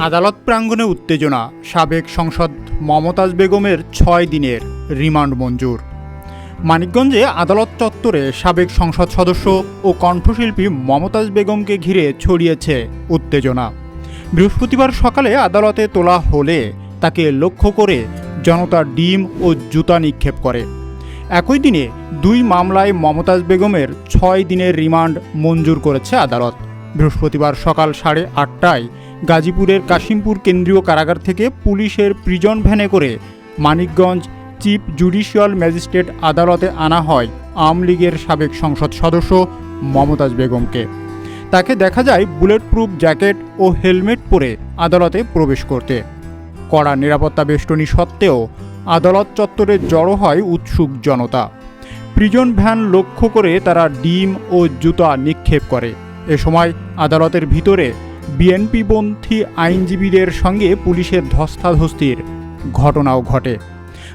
আদালত প্রাঙ্গণে উত্তেজনা, সাবেক সংসদ মমতাজ বেগমের ছয় দিনের রিমান্ড মঞ্জুর। মানিকগঞ্জে আদালত চত্বরে সাবেক সংসদ সদস্য ও কণ্ঠশিল্পী মমতাজ বেগমকে ঘিরে ছড়িয়েছে উত্তেজনা। বৃহস্পতিবার সকালে আদালতে তোলা হলে তাকে লক্ষ্য করে জনতা ডিম ও জুতা নিক্ষেপ করে। একই দিনে দুই মামলায় মমতাজ বেগমের ছয় দিনের রিমান্ড মঞ্জুর করেছে আদালত। বৃহস্পতিবার সকাল সাড়ে আটটায় গাজীপুরের কাশিমপুর কেন্দ্রীয় কারাগার থেকে পুলিশের প্রিজন ভ্যানে করে মানিকগঞ্জ চিফ জুডিশিয়াল ম্যাজিস্ট্রেট আদালতে আনা হয় আওয়ামী লীগের সাবেক সংসদ সদস্য মমতাজ বেগমকে। তাকে দেখা যায় বুলেট প্রুফ জ্যাকেট ও হেলমেট পরে আদালতে প্রবেশ করতে। কড়া নিরাপত্তা বেষ্টনী সত্ত্বেও আদালত চত্বরে জড়ো হয় উৎসুক জনতা। প্রিজন ভ্যান লক্ষ্য করে তারা ডিম ও জুতা নিক্ষেপ করে। এ সময় আদালতের ভিতরে বিএনপিপন্থী আইনজীবীদের সঙ্গে পুলিশের ধস্তাধস্তির ঘটনাও ঘটে।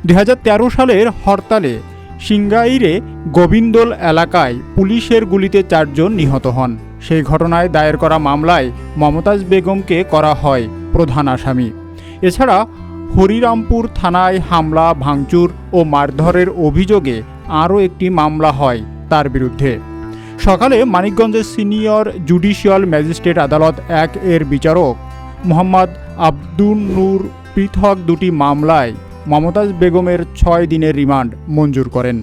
দু হাজার তেরো সালের হরতালে সিঙ্গাইরে গোবিন্দল এলাকায় পুলিশের গুলিতে চারজন নিহত হন। সেই ঘটনায় দায়ের করা মামলায় মমতাজ বেগমকে করা হয় প্রধান আসামি। এছাড়া হরিরামপুর থানায় হামলা, ভাঙচুর ও মারধরের অভিযোগে আরও একটি মামলা হয় তার বিরুদ্ধে। সকালে মানিকগঞ্জের সিনিয়র জুডিশিয়াল ম্যাজিস্ট্রেট আদালত এক এর বিচারক মোহাম্মদ আব্দুল নূর পৃথক দুটি মামলায় মমতাজ বেগমের ছয় দিনের রিমান্ড মঞ্জুর করেন।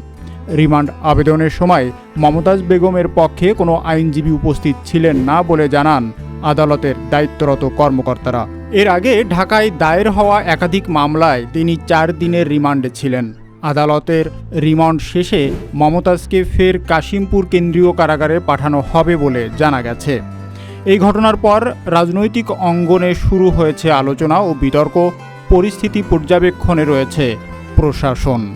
রিমান্ড আবেদনের সময় মমতাজ বেগমের পক্ষে কোনো আইনজীবী উপস্থিত ছিলেন না বলে জানান আদালতের দায়িত্বরত কর্মকর্তারা। এর আগে ঢাকায় দায়ের হওয়া একাধিক মামলায় তিনি চার দিনের রিমান্ডে ছিলেন। আদালতের রিমান্ড শেষে মমতাজকে ফের কাশিমপুর কেন্দ্রীয় কারাগারে পাঠানো হবে বলে জানা গেছে। এই ঘটনার পর রাজনৈতিক অঙ্গনে শুরু হয়েছে আলোচনা ও বিতর্ক। পরিস্থিতি পর্যবেক্ষণে রয়েছে প্রশাসন।